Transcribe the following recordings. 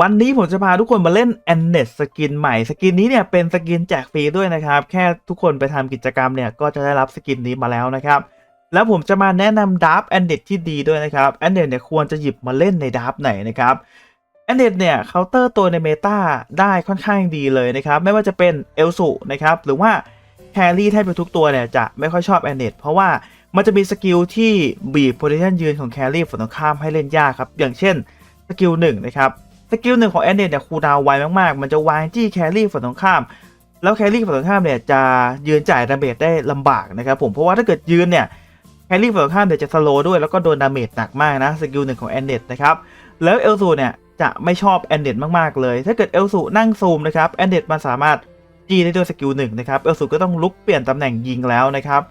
วันนี้ผมจะพาทุกคนมาเล่น a n n e t สกินใหม่ สกินนี้เนี่ยเป็นสกินแจกฟรีด้วยนะครับ แค่ทุกคนไปทำกิจกรรมเนี่ยก็จะได้รับสกินนี้มาแล้วนะครับ แล้วผมจะมาแนะนำดับ a n n e t ที่ดีด้วยนะครับ a n n e t เนี่ยควรจะหยิบมาเล่นในดับไหนนะครับ a n n e t เนี่ยเคาน์เตอร์ตัวในเมตาได้ค่อนข้างดีเลยนะครับ ไม่ว่าจะเป็นเอลสุนะครับหรือว่าแครี่แทบจะทุกตัวเนี่ยจะไม่ค่อยชอบ a n n e t เพราะว่ามันจะมีสกิลที่บีบโพซิชันยืนของแครี่ฝั่งตรงข้ามให้เล่นยากครับอย่างเช่นสกิลหนึ่งนะครับ สกิลหนึ่งของแอนเดนเนี่ยคูลดาวน์ไวมากๆ มันจะวางจี้แครี่ฝั่งตรงข้าม แล้วแครี่ฝั่งตรงข้ามเนี่ยจะยืนจ่ายดาเมจได้ลำบากนะครับผมเพราะว่าถ้าเกิดยืนเนี่ยแครี่ฝั่งตรงข้ามเนี่ยจะสโลด้วยแล้วก็โดนดาเมจหนักมากนะสกิลหนึ่งของแอนเดนนะครับแล้วเอลซูเนี่ยจะไม่ชอบแอนเดนมากๆเลย ถ้าเกิดเอลซูนั่งซูมนะครับแอนเดนมันสามารถจี้ได้ด้วยสกิลหนึ่งนะครับเอลซูก็ต้องลุกเปลี่ยนตำแหน่งยิงแล้วนะครับ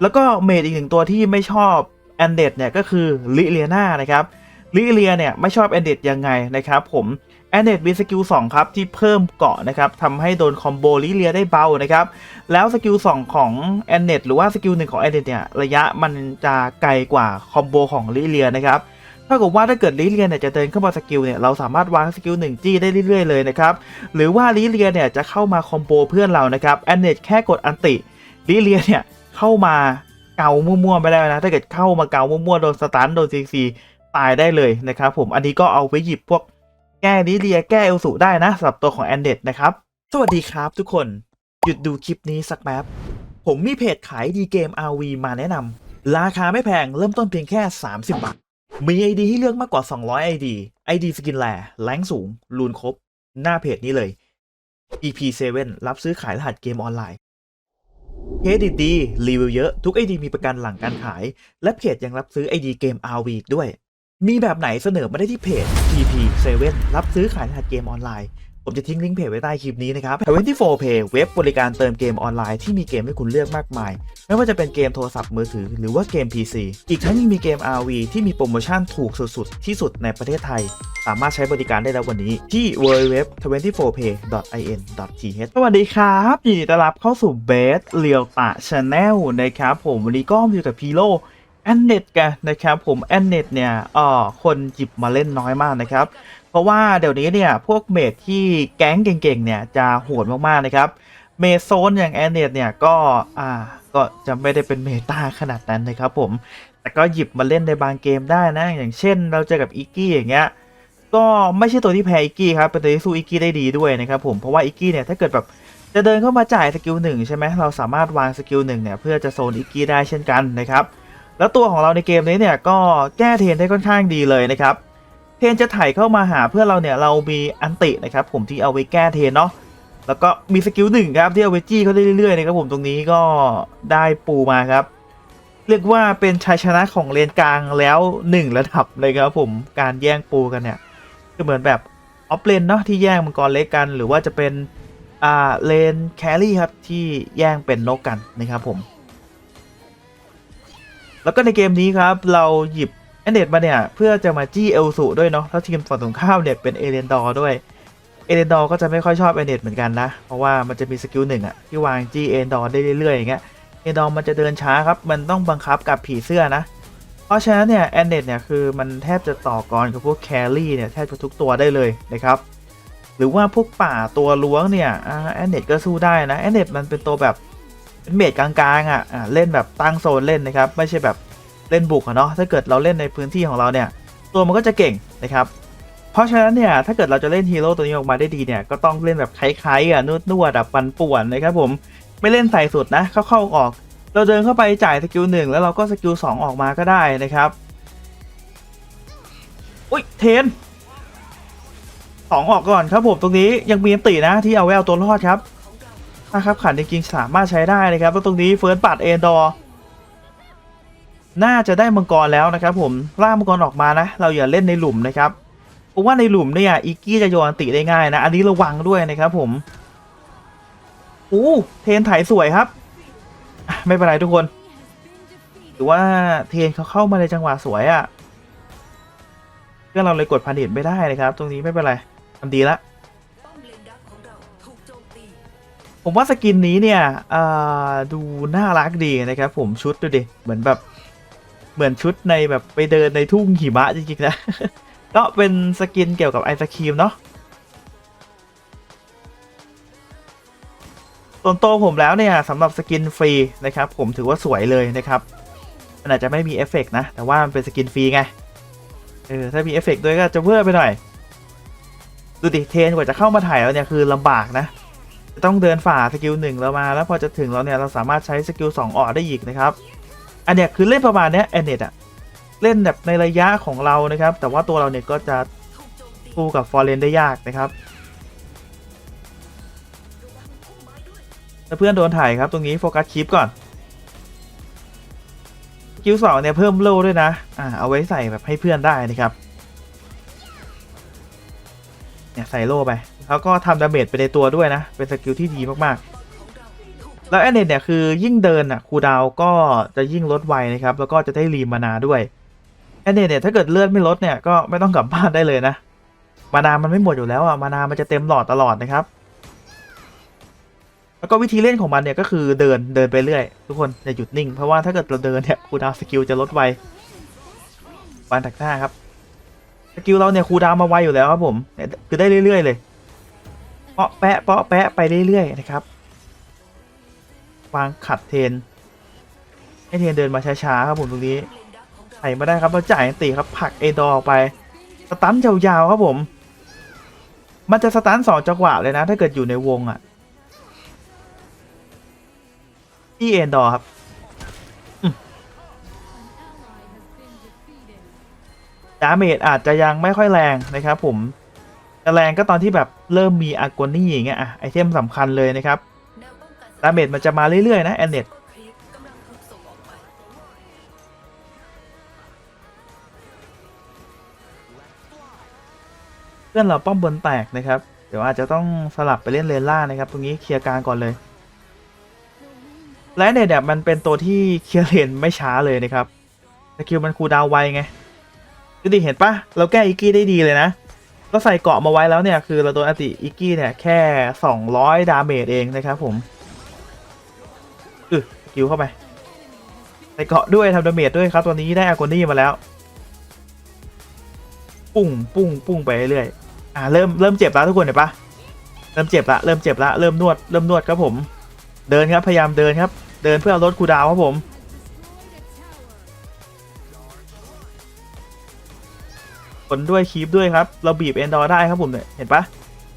แล้วก็เมจอีกหนึ่งตัวที่ไม่ชอบแอนเดนเนี่ยก็คือลิเลียนานะครับ ลิเลียเนี่ยไม่ชอบแอนเดนยังไงนะครับผมแอนเดนมีสกิล2ครับที่เพิ่มเกาะนะครับทำให้โดนคอมโบลิเลียได้เบานะครับแล้วสกิล2ของแอนเดนหรือว่าสกิลหนึ่งของแอนเดนเนี่ยระยะมันจะไกลกว่าคอมโบของลิเลียนะครับเท่ากับว่าถ้าเกิดลิเลียเนี่ยจะเดินเข้ามาสกิลเนี่ยเราสามารถวางสกิลหนึ่งจี้ได้เรื่อยๆเลยนะครับหรือว่าลิเลียเนี่ยจะเข้ามาคอมโบเพื่อนเรานะครับแอนเดนแค่กดอันติลิเลียเนี่ยเข้ามาเกามั่วๆไม่ได้นะถ้าเกิดเข้ามาเกามั่วๆโดนสตันโดนซีซี ตายได้เลยนะครับผมอันนี้ก็เอาไปหยิบพวกแก้ลิเลียแก้เอลสูได้นะสำหรับตัวของแอนเดดนะครับ สวัสดีครับทุกคนหยุดดูคลิปนี้สักแป๊บ ผมมีเพจขายดีเกม RV มาแนะนำราคาไม่แพงเริ่มต้นเพียงแค่ 30 บาท มี ID ให้เลือกมากกว่า 200 ID ID สกินแลแรงสูงรูนครบ หน้าเพจนี้เลย EP7 รับซื้อขายรหัสเกมออนไลน์เครดิตดีรีวิวเยอะ ทุก ID มีประกันหลังการขาย และเพจยังรับซื้อ ID เกม RV อีด้วย มีแบบไหนเสนอมาได้ที่เพจ TP7 รับซื้อขายรหัสเกมออนไลน์ ผมจะทิ้งลิงก์เพจไว้ใต้คลิปนี้นะครับ24 Pay เว็บบริการเติมเกมออนไลน์ที่มีเกมให้คุณเลือกมากมาย ไม่ว่าจะเป็นเกมโทรศัพท์มือถือหรือว่าเกม PC อีกทั้งยังมีเกม RV ที่มีโปรโมชั่นถูกสุดๆ ที่สุดในประเทศไทย สามารถใช้บริการได้แล้ววันนี้ที่ www.24pay.in.th สวัสดีครับยินดีต้อนรับเข้าสู่เบสเรียวตะชาแนลนะครับผมวันนี้ก็อยู่กับพีโล แอนเน็ตกันนะครับผมแอนเน็ตเนี่ยอ่อคนหยิบมาเล่นน้อยมากนะครับ เพราะว่าเดี๋ยวนี้เนี่ยพวกเมดที่แก๊งเก่งๆเนี่ยจะโหดมากๆนะครับ เมโซนอย่างแอนเน็ตเนี่ยก็อ่าก็จะไม่ได้เป็นเมตาขนาดนั้นนะครับผม แต่ก็หยิบมาเล่นในบางเกมได้นะ อย่างเช่นเราเจอกับอิกกี้อย่างเงี้ยก็ไม่ใช่ตัวที่แพ้อิกกี้ครับเป็นตัวที่สู้อิกกี้ได้ดีด้วยนะครับผมเพราะว่าอิกกี้เนี่ยถ้าเกิดแบบจะเดินเข้ามาจ่ายสกิลหนึ่งใช่ไหมเราสามารถวางสกิลหนึ่งเนี่ยเพื่อจะโซนอิกกี้ได้เช่นกันนะครับ แล้วตัวของเราในเกมนี้เนี่ยก็แก้เทนได้ค่อนข้างดีเลยนะครับ เทนจะไถ่เข้ามาหาเพื่อเราเนี่ยเรามีอันตินะครับผมที่เอาไว้แก้เทนเนาะแล้วก็มีสกิลหนึ่งครับที่เอาไว้จี้เขาได้เรื่อยๆนะครับผมตรงนี้ก็ได้ปูมาครับ เรียกว่าเป็นชัยชนะของเลนกลางแล้วหนึ่งระดับเลยครับผมการแย่งปูกันเนี่ยก็เหมือนแบบออฟเลนเนาะที่แย่งมังกรเล็กกัน หรือว่าจะเป็นอ่าเลนแครี่ครับที่แย่งเป็นนกกันนะครับผม แล้วก็ในเกมนี้ครับ เราหยิบแอนเดดมาเนี่ย เพื่อจะมาจี้เอลสูด้วยเนาะถ้าทีมฝั่งตรงข้ามเนี่ยเป็นเอเลนดอร์ด้วยเอเลนดอร์ก็จะไม่ค่อยชอบแอนเดดเหมือนกันนะ เพราะว่ามันจะมีสกิลหนึ่งอะที่วางจี้เอเลนดอร์ได้เรื่อยๆอย่างเงี้ยเอเลนดอร์มันจะเดินช้าครับ มันต้องบังคับกับผีเสื้อนะ เพราะฉะนั้นเนี่ยแอนเดดเนี่ยคือมันแทบจะต่อกรกับพวกแครี่เนี่ยแทบจะทุกตัวได้เลยนะครับหรือว่าพวกป่าตัวล้วงเนี่ยแอนเดดก็สู้ได้นะแอนเดดมันเป็นตัวแบบ เป็นเมดกลางๆอะอ่าเล่นแบบตั้งโซนเล่นนะครับ ไม่ใช่แบบเล่นบุกอะเนาะถ้าเกิดเราเล่นในพื้นที่ของเราเนี่ย ตัวมันก็จะเก่งนะครับเพราะฉะนั้นเนี่ยถ้าเกิดเราจะเล่นฮีโร่ตัวนี้ออกมาได้ดีเนี่ยก็ต้องเล่นแบบคล้ายๆอะนวดนวดๆแบบปันป่วนนะครับผมไม่เล่นใส่สุดนะเข้าๆออก เราเดินเข้าไปจ่ายสกิลหนึ่งแล้วเราก็สกิลสองออกมาก็ได้นะครับอุ้ยเทนสองออกก่อนครับผมตรงนี้ยังมีอันตินะที่เอาไว้เอาตัวรอดครับ นะครับขันจริงๆสามารถใช้ได้นะครับแล้วตรงนี้เฟิร์สปัดเอนดอร์น่าจะได้มังกรแล้วนะครับผมล่ามังกรออกมานะ เราอย่าเล่นในหลุมนะครับเพราะว่าในหลุมเนี่ยอีกี้จะโยนอันติได้ง่ายนะ อันนี้ระวังด้วยนะครับผมอู้เทนถ่ายสวยครับ ไม่เป็นไรทุกคนถือว่าเทนเขาเข้ามาในจังหวะสวยอะ่ะเพื่อเราเลยกดพันเดตไม่ได้นะครับ ตรงนี้ไม่เป็นไรทำดีละ ผมว่าสกินนี้เนี่ยดูน่ารักดีนะครับ ผมชุดดูดิ เหมือนแบบเหมือนชุดในแบบไปเดินในทุ่งหิมะจริงๆนะ ก็เป็นสกินเกี่ยวกับไอศครีมเนาะส่วนตัวผมแล้วเนี่ยสำหรับสกินฟรีนะครับ ผมถือว่าสวยเลยนะครับมันอาจจะไม่มีเอฟเฟกต์นะ แต่ว่ามันเป็นสกินฟรีไงเออถ้ามีเอฟเฟกต์ด้วยก็จะเวอร์ไปหน่อย ดูดิเทนกว่าจะเข้ามาถ่ายแล้วเนี่ยคือลำบากนะ ต้องเดินฝ่าสกิลหนึ่งเรามา แล้วพอจะถึงเราเนี่ยเราสามารถใช้สกิลสองออกได้อีกนะครับ อันเนี้ยคือเล่นประมาณเนี้ยแอนเนตอะเล่นแบบในระยะของเรานะครับ แต่ว่าตัวเราเนี่ยก็จะสู้กับฟอร์เรนได้ยากนะครับถ้าเพื่อนโดนถ่ายครับตรงนี้โฟกัสคลิปก่อนสกิลสองเนี่ยเพิ่มโล่ด้วยนะ อ่าเอาไว้ใส่แบบให้เพื่อนได้นะครับ เนี่ยใส่โล่ไป แล้วก็ทำดาเมจไปในตัวด้วยนะ เป็นสกิลที่ดีมากๆ แล้วแอนเนตเนี่ยคือยิ่งเดินอะคูดาวก็จะยิ่งลดไวนะครับ แล้วก็จะได้รีมานาด้วยแอนเนตเนี่ยถ้าเกิดเลือดไม่ลดเนี่ยก็ไม่ต้องกลับบ้านได้เลยนะ มานามันไม่หมดอยู่แล้วอะมานามันจะเต็มหลอดตลอดนะครับ แล้วก็วิธีเล่นของมันเนี่ยก็คือเดินเดินไปเรื่อย ทุกคนอย่าหยุดนิ่งเพราะว่าถ้าเกิดเราเดินเนี่ยคูดาวสกิลจะลดไววันตักหน้าครับสกิลเราเนี่ยคูดาวมาไวอยู่แล้วครับผมคือได้เรื่อยๆเลย เปาะแปะเปาะแปะไปเรื่อยๆนะครับ วางขัดเทน ให้เทนเดินมาช้าๆครับผมตรงนี้ไถมาได้ครับเราจ่ายตีครับผักเอดอไปสตันยาวๆครับผม มันจะสตันสองจังหวะเลยนะ ถ้าเกิดอยู่ในวงอะ่ะที่เอนดอครับอืมดาเมจอาจจะยังไม่ค่อยแรงนะครับผม แต่แรงก็ตอนที่แบบเริ่มมีอากอนี่อย่างเงี้ยอะไอเทมสำคัญเลยนะครับดาเมจมันจะมาเรื่อย ๆ นะแอนเน็ตเพื่อนเราป้อมบนแตกนะครับ เดี๋ยวอาจจะต้องสลับไปเล่นเลนล่านะครับ ตรงนี้เคลียร์กลางก่อนเลย และเนี่ยเนี่ยมันเป็นตัวที่เคลียร์เลนไม่ช้าเลยนะครับสกิลมันคูดาวไวไงดูดิเห็นปะเราแก้อีกี้ได้ดีเลยนะ ก็ใส่เกาะมาไว้แล้วเนี่ย คือเราโดนอติอีกกี้เนี่ย แค่ 200 ดาเมจเองนะครับผมอือสกิลเข้าไปใส่เกาะด้วยทำดาเมจด้วยครับ ตัวนี้ได้อากอนี่มาแล้ว ปุ้งปุ้งปุ้งไปเรื่อยๆอ่าเริ่มเริ่มเจ็บแล้วทุกคนเห็นปะเริ่มเจ็บละเริ่มเจ็บละเริ่มนวดเริ่มนวดครับผม เดินครับพยายามเดินครับ เดินเพื่อลดคูดาวครับผม ผลด้วยคีปด้วยครับ เราบีบเอนดอร์ได้ครับผมเนี่ยเห็นปะ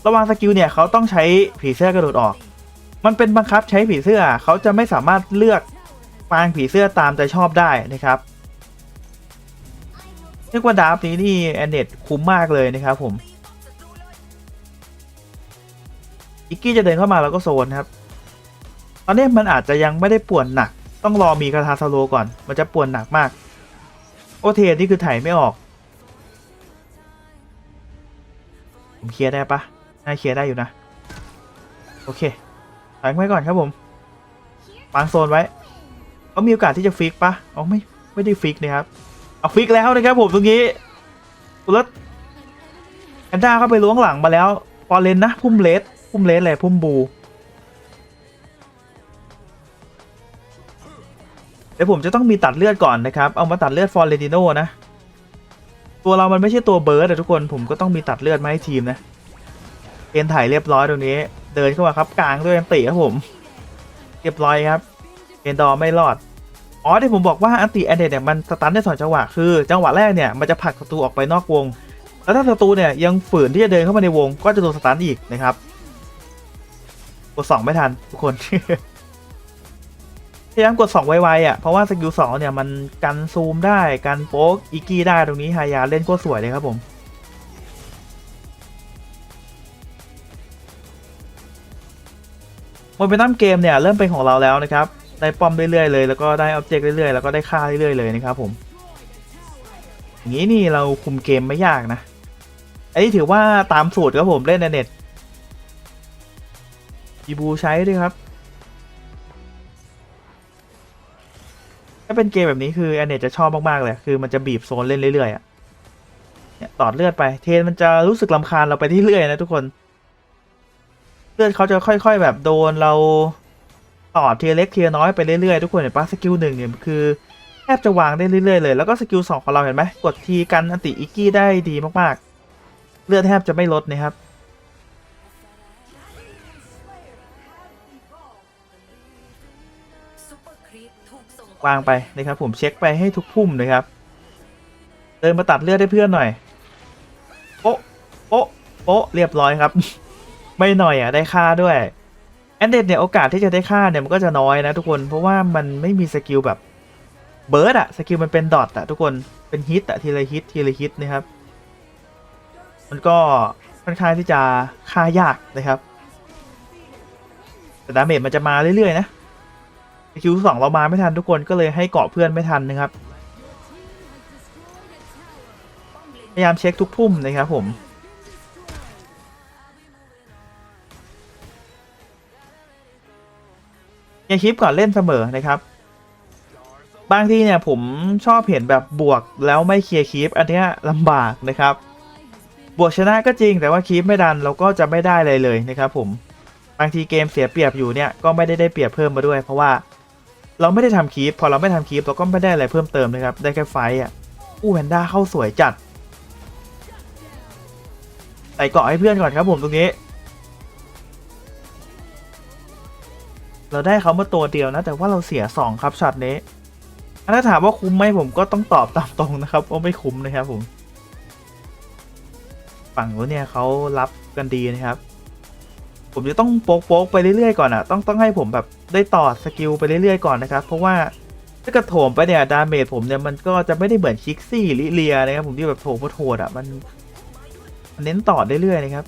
ระหว่างสกิลเนี่ยเขาต้องใช้ผีเสื้อกระโดดออก มันเป็นบังคับใช้ผีเสื้อเขาจะไม่สามารถเลือกปางผีเสื้อตามใจชอบได้นะครับเรียกว่าดาฟนี้นี่แอนเนตคุ้มมากเลยนะครับผมอิกกี้จะเดินเข้ามาแล้วก็โซนครับ ตอนนี้มันอาจจะยังไม่ได้ป่วนหนัก ต้องรอมีคาถาสโลก่อน มันจะป่วนหนักมาก โอเทนนี่คือไถไม่ออก ผมเคลียร์ได้ปะน่าเคลียร์ได้อยู่นะ โอเคถอยไว้ก่อนครับผมวางโซนไว้เขามีโอกาสที่จะฟิกปะอ๋อไม่ไม่ได้ฟิกนะครับเอาฟิกแล้วนะครับผมตรงนี้แล้วแอนด้าเข้าไปล้วงหลังมาแล้วฟอร์เรนนะ พุ่มเลสพุ่มเลสเลยพุ่มบูเดี๋ยวผมจะต้องมีตัดเลือดก่อนนะครับ เอามาตัดเลือดฟอร์เรนติโนนะ ตัวเรามันไม่ใช่ตัวเบิร์ดอะทุกคนผมก็ต้องมีตัดเลือดมาให้ทีมนะเอ็นถ่ายเรียบร้อยตรงนี้ เดินเข้ามาครับกลางด้วยอันติครับผม เรียบร้อยครับเอ็นดอร์ไม่รอดอ๋อที่ผมบอกว่าอันติแอนเดเนี่ยมันสตันได้สองจังหวะคือ จังหวะแรกเนี่ยมันจะผลักศัตรูออกไปนอกวง แล้วถ้าศัตรูเนี่ยยังฝืนที่จะเดินเข้ามาในวง ก็จะโดนสตันอีกนะครับกดสองไม่ทันทุกคน พยายามกด 2 ไวๆอะ เพราะว่าสกิล2เนี่ยมันกันซูมได้ กันโป๊กอีกี้ได้ตรงนี้ฮายาเล่นโคตรสวยเลยครับผม โมเมนตัมเกมเนี่ยเริ่มเป็นของเราแล้วนะครับ ได้ป้อมเรื่อยๆเลย แล้วก็ได้ออบเจกต์เรื่อยๆ แล้วก็ได้ค่าเรื่อยๆเลยนะครับผม อย่างนี้นี่เราคุมเกมไม่ยากนะ อันนี้ถือว่าตามสูตรครับผมเล่นในเน็ตอีบูใช้ด้วยครับ ถ้าเป็นเกมแบบนี้คือแอนเนตจะชอบมากๆเลย คือมันจะบีบโซนเล่นเรื่อยๆอะเนี่ยตอดเลือดไป เทนมันจะรู้สึกลำคาญเราไปที่เรื่อยนะทุกคน เลือดเขาจะค่อย ๆ แบบโดนเราตอดเทียเล็กเทียน้อยไปเรื่อยๆทุกคนเห็นปะสกิลหนึ่งเนี่ยคือแทบจะวางได้เรื่อยๆเลย แล้วก็สกิลสองของเราเห็นไหมกดทีกันอันติอิกกี้ได้ดีมากๆ เลือดแทบจะไม่ลดนะครับ กวางไปนะครับผมเช็คไปให้ทุกพุ่มนะครับ เดินมาตัดเลือดให้เพื่อนหน่อยโป๊ะโป๊ะโป๊ะเรียบร้อยครับ ไม่หน่อยอะได้ค่าด้วยแอนเดดเนี่ยโอกาสที่จะได้ค่าเนี่ยมันก็จะน้อยนะทุกคนเพราะว่ามันไม่มีสกิลแบบเบิร์ดอะสกิลมันเป็นดอทอะทุกคนเป็นฮิตอะทีละฮิตทีละฮิตนะครับ มันก็ค่อนข้างที่จะค่ายากนะครับแต่ดาเมจมันจะมาเรื่อยๆนะ สกิลสองเรามาไม่ทันทุกคนก็เลยให้เกาะเพื่อนไม่ทันนะครับ พยายามเช็คทุกพุ่มนะครับผมอย่าคลิปก่อนเล่นเสมอนะครับบางทีเนี่ยผมชอบเห็นแบบบวกแล้วไม่เคลียร์คลิปอันเนี้ยลำบากนะครับ บวกชนะก็จริงแต่ว่าคลิปไม่ดันเราก็จะไม่ได้อะไรเลยนะครับผมบางทีเกมเสียเปรียบอยู่เนี่ยก็ไม่ได้ได้เปรียบเพิ่มมาด้วย เพราะว่า เราไม่ได้ทำคลิปพอเราไม่ทำคลิปเราก็ไม่ได้อะไรเพิ่มเติมนะครับ ได้แค่ไฟอะอู้แวนด้าเข้าสวยจัดใส่เกาะให้เพื่อนก่อนครับผมตรงนี้ เราได้เขามาตัวเดียวนะ แต่ว่าเราเสียสองครับช็อตนี้ถ้าถามว่าคุ้มไหมผมก็ต้องตอบตามตรงนะครับว่าไม่คุ้มนะครับผม ฝั่งนู้นเนี่ยเขารับกันดีนะครับ ผมจะต้องโป๊กโป๊กไปเรื่อยๆก่อนอะต้องต้องให้ผมแบบได้ต่อสกิลไปเรื่อยๆก่อนนะครับ เพราะว่าถ้ากระโถมไปเนี่ยดาเมจผมเนี่ยมันก็จะไม่ได้เหมือนคิกซี่ลิเลียนะครับผมที่แบบโถมโหดอะมันเน้นต่อดเรื่อยๆนะครับ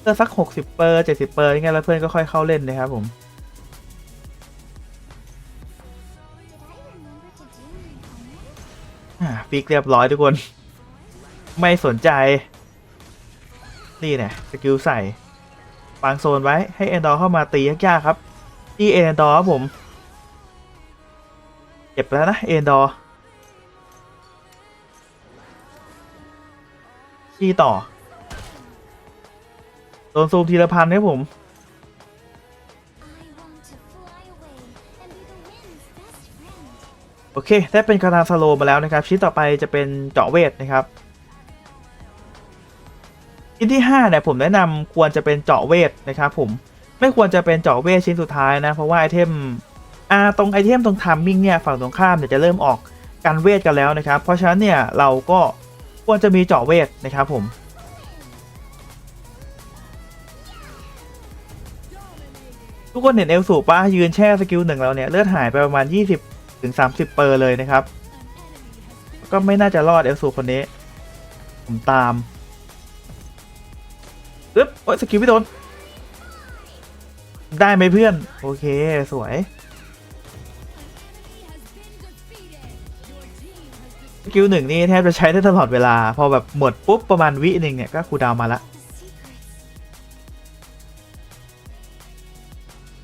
เพื่อสักหกสิบเปอร์เจ็ดสิบเปอร์ย่างเงี้ยแล้วเพื่อนก็ค่อยเข้าเล่นนะครับผมอ่าฟิกเรียบร้อยทุกคน ไม่สนใจ นี่เนี่ยสกิลใส่ วางโซนไว้ให้เอนดอร์เข้ามาตียากๆครับที่เอนดอร์ผมเจ็บแล้วนะเอนดอร์ขี้ต่อโดนซูมทีละพันครับผมโอเค ได้เป็นคาราสโลมาแล้วนะครับ ชิ้นต่อไปจะเป็นเจาะเวทนะครับ ชิ้นที่5เนี่ยผมแนะนำควรจะเป็นเจาะเวทนะครับผมไม่ควรจะเป็นเจาะเวทชิ้นสุดท้ายนะ เพราะว่าไอเทมอ่าตรงไอเทมตรงทัมมิ่งเนี่ยฝั่งตรงข้ามเนี่ยจะเริ่มออกการเวทกันแล้วนะครับ เพราะฉะนั้นเนี่ยเราก็ควรจะมีเจาะเวทนะครับผมทุกคนเห็นเอลสูป้ายืนแช่สกิลหนึ่งแล้วเนี่ยเลือดหายไปประมาณ 20ถึง30 เปอร์เลยนะครับ ก็ไม่น่าจะรอดเอลสูคนนี้ ผมตาม อึ๊บโอ้ยสกิลไม่โดน ได้ไหมเพื่อน โอเค สวย สกิลหนึ่งนี่แทบจะใช้ได้ตลอดเวลา พอแบบหมดปุ๊บประมาณวิหนึ่งเนี่ย ก็คูดาวมาละ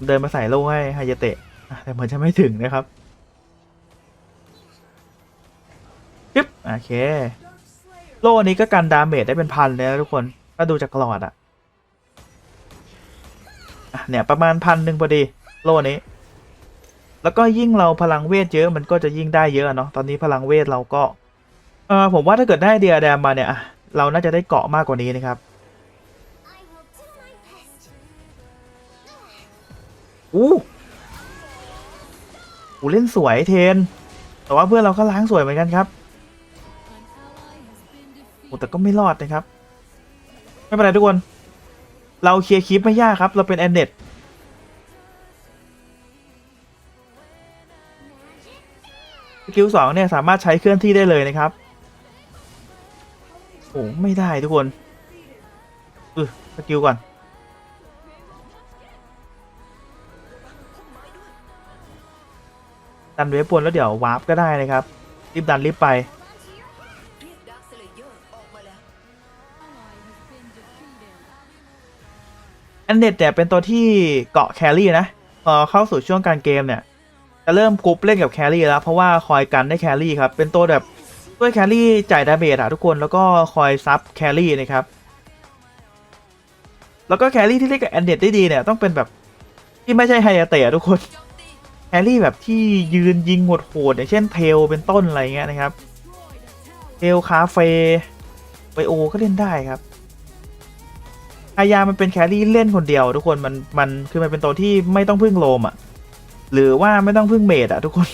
เดินมาใส่โล่ให้ไฮยาเตะ แต่เหมือนจะไม่ถึงนะครับปึ๊บโอเค โล่นี้ก็กันดาเมจได้เป็นพันเลยนะทุกคน ถ้าดูจากหลอดอะ่ะ เนี่ยประมาณพันหนึ่งพอดีโล่นี้ แล้วก็ยิ่งเราพลังเวทเยอะมันก็จะยิ่งได้เยอะเนาะตอนนี้พลังเวทเราก็เออผมว่าถ้าเกิดได้เดียแดมมาเนี่ยเราน่าจะได้เกาะมากกว่านี้นะครับอู้หูเล่นสวยเทน แต่ว่าเพื่อนเราก็ล้างสวยเหมือนกันครับโอ้แต่ก็ไม่รอดนะครับ ไม่เป็นไรทุกคน เราเคลียร์คลิปไม่ยากครับ เราเป็นแอนเน็ตสกิลสองเนี่ยสามารถใช้เคลื่อนที่ได้เลยนะครับโอ้ไม่ได้ทุกคนเออสกิลก่อน ดันเวฟบนแล้วเดี๋ยววาร์ปก็ได้นะครับ รีบดันรีบไป อนเน็ตเนี่ยเป็นตัวที่เกาะแครี่นะพอเข้าสู่ช่วงการเกมเนี่ย จะเริ่มกรุ๊ปเล่นกับแครี่แล้ว เพราะว่าคอยกันได้แครี่ครับ เป็นตัวแบบช่วยแครี่จ่ายดาเมจอะทุกคนแล้วก็คอยซับแครี่นะครับ แล้วก็แครี่ที่เล่นกับแอนเน็ตได้ดีเนี่ยต้องเป็นแบบที่ไม่ใช่ไฮยาเตะทุกคนแฮร์รี่แบบที่ยืนยิงโหดๆอย่างเช่นเทลเป็นต้นอะไรเงี้ยนะครับเทลคาเฟ่ไบโอก็เล่นได้ครับ อายามันเป็นแครี่เล่นคนเดียว ทุกคนมันมันคือมันเป็นตัวที่ไม่ต้องพึ่งโลมอะ่ะหรือว่าไม่ต้องพึ่งเมดอะ่ะทุกคน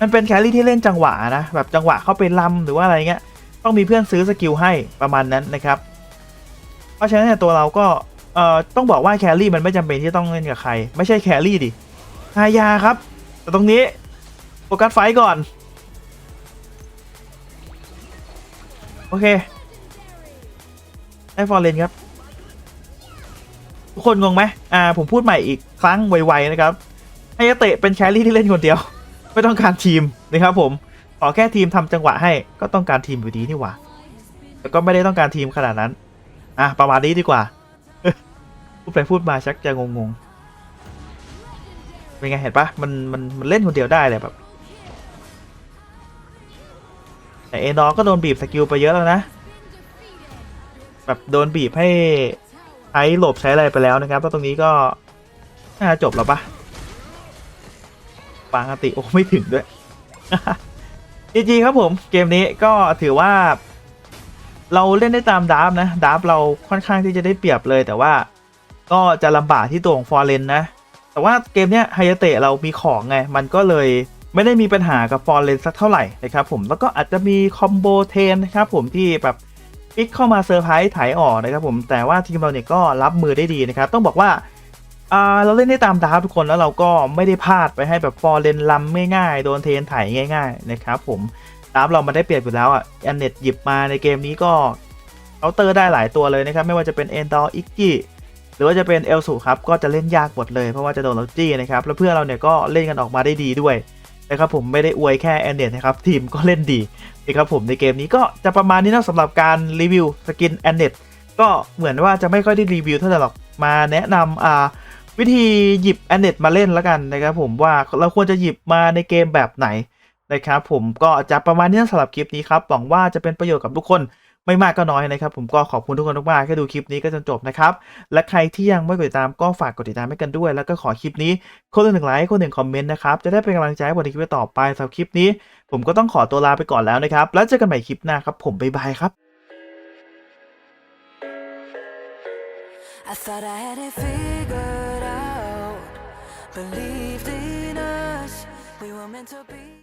มันเป็นแครี่ที่เล่นจังหวะนะแบบจังหวะเข้าไปลำหรือว่าอะไรเงี้ยต้องมีเพื่อนซื้อสกิลให้ประมาณนั้นนะครับ เพราะฉะนั้นตัวเราก็เอ่อต้องบอกว่าแครี่มันไม่จำเป็นที่ต้องเล่นกับใคร ไม่ใช่แครี่ดิฮายาครับ แต่ตรงนี้โฟกัสไฟก่อน โอเค ได้ฟอร์เรนครับ กคนงงไหมอ่าผมพูดใหม่อีกครั้งไวๆนะครับไฮยาเตะเป็นแครี่ที่เล่นคนเดียว ไม่ต้องการทีมนะครับผมขอแค่ทีมทำจังหวะให้ก็ต้องการทีมอยู่ดีนี่หว่าแต่ก็ไม่ได้ต้องการทีมขนาดนั้น อะประมาณนี้ดีกว่า พูดไปพูดมาชักจะงงๆเป็นไงเห็นปะมันมันมันเล่นคนเดียวได้เลยแบบแต่เอดอก็โดนบีบสกิลไปเยอะแล้วนะ แบบโดนบีบให้ ใช้หลบใช้อะไรไปแล้วนะครับแล้วตรงนี้ก็น่าจบแล้วปะปกติโอ้ไม่ถึงด้วยจริงๆครับผมเกมนี้ก็ถือว่า เราเล่นได้ตามดาร์ฟนะดาร์ฟเราค่อนข้างที่จะได้เปรียบเลยแต่ว่าก็จะลำบากที่ตัวของฟอร์เรนนะ แต่ว่าเกมเนี้ยไฮยเตะเรามีของไง มันก็เลยไม่ได้มีปัญหากับฟอร์เรนสักเท่าไหร่นะครับผมแล้วก็อาจจะมีคอมโบเทนนะครับผมที่แบบ ปิกเข้ามาเซอร์ไพรส์ถ่ายออกนะครับผมแต่ว่าทีมเราเนี่ยก็รับมือได้ดีนะครับ ต้องบอกว่าเราเล่นได้ตามดาร์ฟทุกคนแล้วเราก็ไม่ได้พลาดไปให้แบบฟอร์เรนลำง่ายๆโดนเทนถ่ายง่าย ๆ นะครับผมดาฟเรามาได้เปรียบอยู่แล้วอะแอนเน็ตหยิบมาในเกมนี้ก็เคาน์เตอร์ได้หลายตัวเลยนะครับ ไม่ว่าจะเป็นเอนดอร์อิกกี้หรือว่าจะเป็นเอลสูครับ ก็จะเล่นยากหมดเลยเพราะว่าจะโดนเราจี้นะครับ แล้วเพื่อนเราเนี่ยก็เล่นกันออกมาได้ดีด้วยนะครับผมไม่ได้อวยแค่แอนเน็ตนะครับทีมก็เล่นดี นี่ครับผมในเกมนี้ก็จะประมาณนี้นะสำหรับการรีวิวสกินแอนเน็ตก็เหมือนว่าจะไม่ค่อยได้รีวิวเท่าไหร่หรอกมาแนะนำอ่าวิธีหยิบแอนเน็ตมาเล่นแล้วกันนะครับผมว่าเราควรจะหยิบมาในเกมแบบไหนนะครับผมก็จะประมาณนี้สำหรับคลิปนี้ครับหวังว่าจะเป็นประโยชน์กับทุกคน ไม่มากก็น้อยนะครับ ผมก็ขอบคุณทุกคนมากๆที่ดูคลิปนี้ก็จนจบนะครับ และใครที่ยังไม่กดติดตามก็ฝากกดติดตามให้กันด้วย แล้วก็ขอคลิปนี้คนหนึ่งไลค์คนหนึ่งคอมเมนต์นะครับ จะได้เป็นกำลังใจให้ผมในคลิปต่อไปสำหรับคลิปนี้ ผมก็ต้องขอตัวลาไปก่อนแล้วนะครับ แล้วเจอกันใหม่คลิปหน้าครับ ผมบ๊ายบายครับ I thought I had it figured out. Believed in us. We were meant to be.